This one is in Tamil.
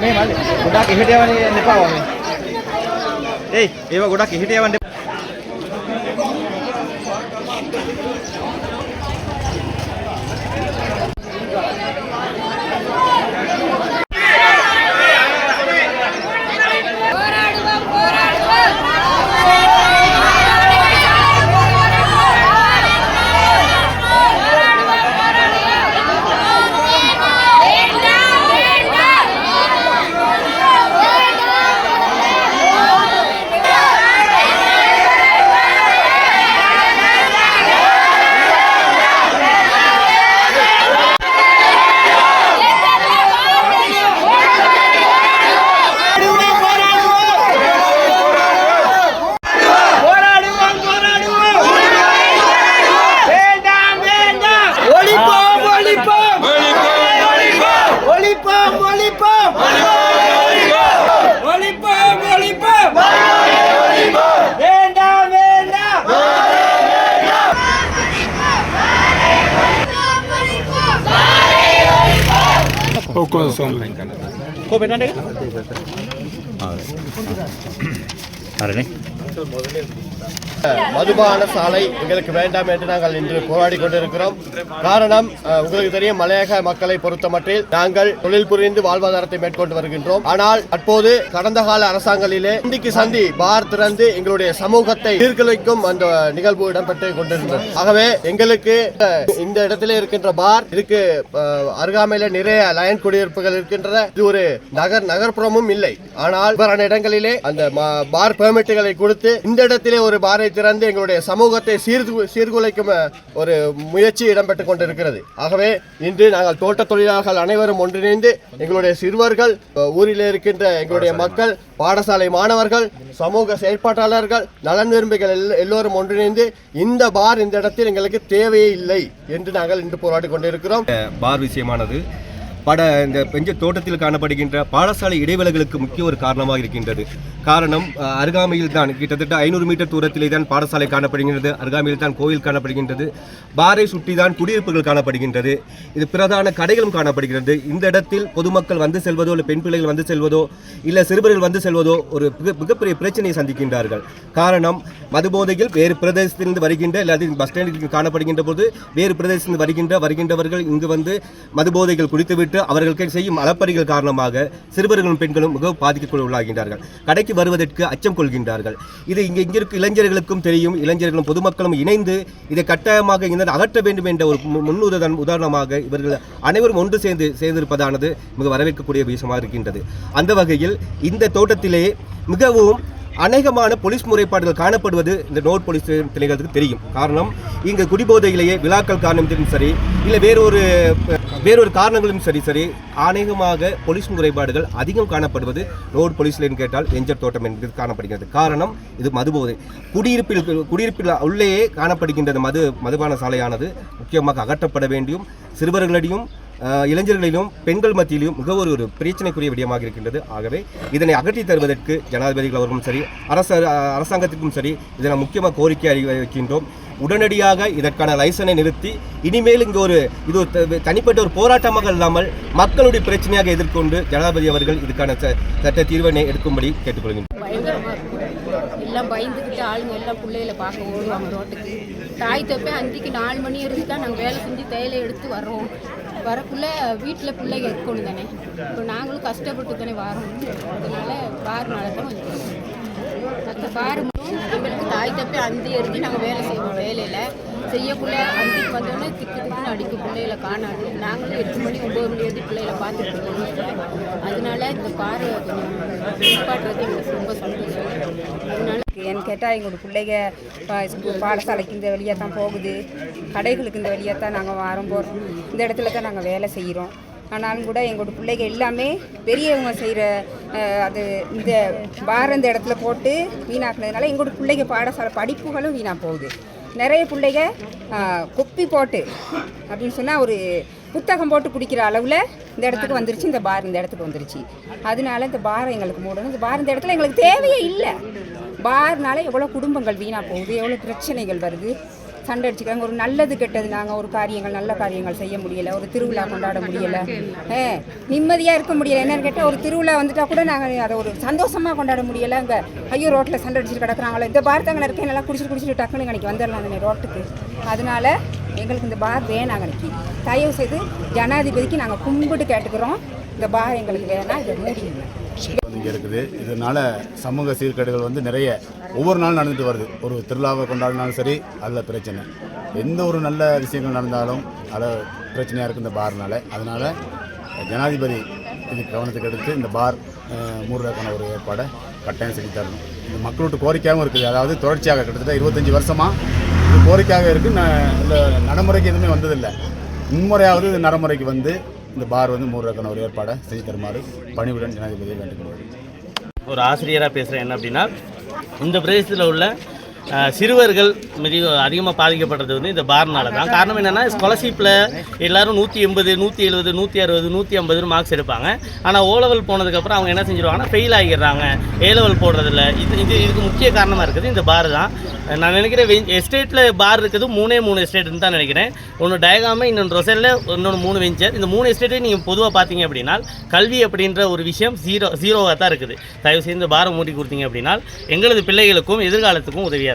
මේ මල්ලි ගොඩක් එහෙට යවන්න එපා වගේ. ඒයි ඒව ගොඩක් එහෙට යවන්න కొంచెం மதுபான சாலை எங்களுக்கு வேண்டாம் என்று நாங்கள் இன்று போராடி கொண்டிருக்கிறோம். காரணம் உங்களுக்கு தெரியும் மலையக மக்களை பொறுத்தமட்டில் நாங்கள் தொழில் புரிந்து வாழ்வாதாரத்தை மேற்கொண்டு வருகின்றோம். ஆனால் தற்போது கடந்த கால அரசாங்கங்களிலே சந்திக்கு சந்தி பார் திறந்து எங்களுடைய சமூகத்தை சீர்குலைக்கும் அந்த நிகழ்வு இடம்பெற்று கொண்டிருந்தது. ஆகவே எங்களுக்கு இந்த இடத்திலே இருக்கின்ற பார் இருக்கு அருகாமையில நிறைய லயன் குடியிருப்புகள் இருக்கின்றன. இது ஒரு நகர் நகர்ப்புறமும் இல்லை. ஆனால் இடங்களிலே அந்த பார் பெர்மிட்டுகளை கொடுத்து இந்த இடத்திலே ஒரு பாரை திறந்து எங்களுடைய சமூகத்தை சீர்கு சீர்குலைக்கும் ஒரு முயற்சி இடம்பெற்றுக் கொண்டிருக்கிறது. ஆகவே இன்று நாங்கள் தோட்ட தொழிலாளர்கள் அனைவரும் ஒன்றிணைந்து எங்களுடைய சிறுவர்கள் ஊரிலே இருக்கின்ற எங்களுடைய மக்கள் பாடசாலை மாணவர்கள் சமூக செயற்பாட்டாளர்கள் நலன் விரும்பிகள் எல்ல- எல்லோரும் ஒன்றிணைந்து இந்த பார் இந்த இடத்தில் எங்களுக்கு தேவையே இல்லை என்று நாங்கள் இன்று போராடி கொண்டிருக்கிறோம். பார் விஷயமானது பட இந்த பெஞ்ச தோட்டத்தில் காணப்படுகின்ற பாடசாலை இடைவெளிகளுக்கு முக்கிய ஒரு காரணமாக இருக்கின்றது. காரணம் அருகாமையில் தான் கிட்டத்தட்ட ஐநூறு மீட்டர் தூரத்திலே தான் பாடசாலை காணப்படுகின்றது அருகாமையில் தான் கோயில் காணப்படுகின்றது பாரை சுற்றி தான் குடியிருப்புகள் காணப்படுகின்றது இது பிரதான கடைகளும் காணப்படுகிறது. இந்த இடத்தில் பொதுமக்கள் வந்து செல்வதோ இல்லை பெண் பிள்ளைகள் வந்து செல்வதோ இல்லை சிறுவர்கள் வந்து செல்வதோ ஒரு மிகப்பெரிய பிரச்சனையை சந்திக்கின்றார்கள். காரணம் மதுபோதையில் வேறு பிரதேசத்திலிருந்து வருகின்ற இல்லாத பஸ் ஸ்டாண்டில் காணப்படுகின்ற போது வேறு பிரதேசத்திலிருந்து வருகின்ற வருகின்றவர்கள் இங்கு வந்து மதுபோதைகள் குடித்துவிட்டு அவர்களுக்கு செய்யும் அலப்பறிகள் காரணமாக சிறுவர்களும் பெண்களும் மிகவும் பாதிக்கக்குள் உள்ளாகின்றார்கள் கடைக்கு வருவதற்கு அச்சம் கொள்கின்றார்கள். இது இங்கே இங்கே இருக்கும் இளைஞர்களுக்கும் தெரியும். இளைஞர்களும் பொதுமக்களும் இணைந்து இதை கட்டாயமாக இந்த அகற்ற வேண்டும் என்ற ஒரு முன்னுதன் உதாரணமாக இவர்கள் அனைவரும் ஒன்று சேர்ந்து சேர்ந்திருப்பதானது மிக வரவேற்கக்கூடிய விஷயமாக இருக்கின்றது. அந்த வகையில் இந்த தோட்டத்திலே மிகவும் அநேகமான போலீஸ் முறைப்பாடுகள் காணப்படுவது இந்த நோட் போலீஸ் நிலையத்துக்கு தெரியும். காரணம் இங்கே குடிபோதையிலேயே விழாக்கள் காரணத்திலும் சரி இல்லை வேறொரு வேறொரு காரணங்களும் சரி சரி அநேகமாக போலீஸ் முறைப்பாடுகள் அதிகம் காணப்படுவது நோட் போலீஸ்லேன்னு கேட்டால் எஞ்சர் தோட்டம் என்பது காணப்படுகிறது. காரணம் இது மதுபோதை. குடியிருப்பில் குடியிருப்பில் உள்ளேயே காணப்படுகின்ற மது மதுபான சாலையானது. முக்கியமாக அகற்றப்பட வேண்டியும் சிறுவர்களிடையும் இளைஞர்களிலும் பெண்கள் மத்தியிலும் மிக ஒரு ஒரு பிரச்சனைக்குரிய விடயமாக இருக்கின்றது. ஆகவே இதனை அகற்றி தருவதற்கு ஜனாதிபதிகள் அவர்களும் சரி அரச அரசாங்கத்திற்கும் சரி இதனை முக்கியமாக கோரிக்கை அறி வைக்கின்றோம். உடனடியாக இதற்கான லைசனை நிறுத்தி இனிமேல் இங்கு ஒரு இது த- தனிப்பட்ட ஒரு போராட்டமாக இல்லாமல் மக்களுடைய பிரச்சனையாக எதிர்கொண்டு ஜனாதிபதி அவர்கள் இதுக்கான ச- சட்ட தீர்வினை எடுக்கும்படி கேட்டுக்கொள்கின்றனர் எல்லாம் பயந்துக்கிட்டு ஆளுங்க எல்லாம் பிள்ளைகளை பார்க்க ஓடுவாங்க ரோட்டுக்கு. தாய் தப்பே அன்றைக்கு நாலு மணி இருந்து தான் நாங்கள் வேலை செஞ்சு தேயிலை எடுத்து வர்றோம். வரக்குள்ளே வீட்டில் பிள்ளைங்க இருக்கணும் தானே. இப்போ நாங்களும் கஷ்டப்பட்டு தானே வரோம். அதனால பாருனால தான் கொஞ்சம் மற்ற மட்டும் எங்களுக்கு தாய் தப்பி அந்தி இருந்து நாங்கள் வேலை செய்வோம். வேலையில் செய்யக்குள்ளே அஞ்சு வந்தோடனே திக்கு திக்குன்னு அடிக்க பிள்ளைகளை காணாது. நாங்களும் எட்டு மணி ஒம்பது மணி வந்து பிள்ளைகளை பார்த்துட்டு இருக்கோம். அதனால இந்த பாரு கொஞ்சம் நிப்பாட்டுறது எங்களுக்கு ரொம்ப கேட்டால் எங்களோட பிள்ளைங்க பாடசாலைக்கு இந்த வழியாக தான் போகுது. கடைகளுக்கு இந்த வழியாக தான் நாங்கள் வாரம் போகிறோம் இந்த இடத்துல தான் நாங்கள் வேலை செய்கிறோம் ஆனாலும் கூட எங்களோட பிள்ளைங்க எல்லாமே பெரியவங்க செய்கிற அது இந்த வாரம் இந்த இடத்துல போட்டு வீணாக்குனதுனால எங்களோட பிள்ளைங்க பாடசாலை படிப்புகளும் வீணாக போகுது. நிறைய பிள்ளைங்க குப்பி போட்டு அப்படின்னு சொன்னால் ஒரு புத்தகம் போட்டு குடிக்கிற அளவில் இந்த இடத்துக்கு வந்துருச்சு இந்த பார் இந்த இடத்துக்கு வந்துருச்சு. அதனால இந்த பாரம் எங்களுக்கு மூடணும். இந்த பார் இந்த இடத்துல எங்களுக்கு தேவையே இல்லை. பார்னால எவ்வளோ குடும்பங்கள் வீணாக போகுது எவ்வளோ பிரச்சனைகள் வருது. சண்டை அடிச்சுக்கிறாங்க. ஒரு நல்லது கெட்டது நாங்கள் ஒரு காரியங்கள் நல்ல காரியங்கள் செய்ய முடியலை. ஒரு திருவிழா கொண்டாட முடியலை. ஏ நிம்மதியாக இருக்க முடியல. என்னன்னு கேட்டால் ஒரு திருவிழா வந்துட்டால் கூட நாங்கள் அதை ஒரு சந்தோஷமாக கொண்டாட முடியலை அங்கே ஐயோ ரோட்டில் சண்டை அடிச்சுட்டு கிடக்குறாங்களே. இந்த பார் தாங்க இருக்கேன். நல்லா குடிச்சிட்டு குடிச்சிட்டு டக்குனு அன்றைக்கி வந்துடலாம் அந்த ரோட்டுக்கு. அதனால எங்களுக்கு இந்த பார் வேணாங்க அன்றைக்கி தயவு செய்து ஜனாதிபதிக்கு நாங்கள் கும்பிட்டு கேட்டுக்கிறோம். இந்த பார் எங்களுக்கு வேணாம் இதை மூடிங்க இங்கே இருக்குது. இதனால் சமூக சீர்கேடுகள் வந்து நிறைய ஒவ்வொரு நாளும் நடந்துட்டு வருது. ஒரு திருவிழாவை கொண்டாடினாலும் சரி அதில் பிரச்சனை. எந்த ஒரு நல்ல விஷயங்கள் நடந்தாலும் அதில் பிரச்சனையாக இருக்குது இந்த பார்னால. அதனால் ஜனாதிபதி இது கவனத்துக்கு எடுத்து இந்த பார் மூடுறதுக்கான ஒரு ஏற்பாடை கட்டாயம் செஞ்சு தரணும். இந்த மக்களோட கோரிக்கையாகவும் இருக்குது. அதாவது தொடர்ச்சியாக கிட்டத்தட்ட இருபத்தஞ்சி வருஷமாக இது கோரிக்கையாக இருக்குது ந- இந்த நடைமுறைக்கு எதுவுமே வந்ததில்லை. முன்முறையாவது இது நடைமுறைக்கு வந்து இந்த பார் வந்து மூடுறதுக்கான ஒரு ஏற்பாடை செஞ்சு தருமாறு பணிவுடன் ஜனாதிபதியை வேண்டுகொள்கிறேன் ஒரு ஆசிரியராக பேசுகிறேன் என்ன அப்படின்னா இந்த பிரதேசத்தில் உள்ள சிறுவர்கள் மிக அதிகமாக பாதிக்கப்படுறது வந்து இந்த பார்னால தான். காரணம் என்னென்னா ஸ்காலர்ஷிப்பில் எல்லோரும் நூற்றி எண்பது நூற்றி எழுபது நூற்றி அறுபது நூற்றி ஐம்பதுன்னு மார்க்ஸ் எடுப்பாங்க. ஆனால் ஓ லெவல் போனதுக்கப்புறம் அவங்க என்ன செஞ்சிருவாங்கன்னா ஃபெயில் ஆகிடுறாங்க ஏ லெவல் போடுறதில்ல. இது இது இதுக்கு முக்கிய காரணமாக இருக்குது இந்த பார் தான். நான் நினைக்கிறேன் எஸ்டேட்டில் பார் இருக்குது. மூணே மூணு எஸ்டேட்னு தான் நினைக்கிறேன். ஒன்று டயகாம இன்னொன்று ரொசலில் இன்னொன்று மூணு வெஞ்சர் இந்த மூணு எஸ்டேட்டையும் நீங்கள் பொதுவாக பார்த்தீங்க அப்படின்னா கல்வி அப்படின்ற ஒரு விஷயம் ஜீரோ ஜீரோவாக தான் இருக்குது. தயவு செய்து பாரம் மூடி கொடுத்தீங்க அப்படின்னா எங்களது பிள்ளைகளுக்கும் எதிர்காலத்துக்கும் உதவியாக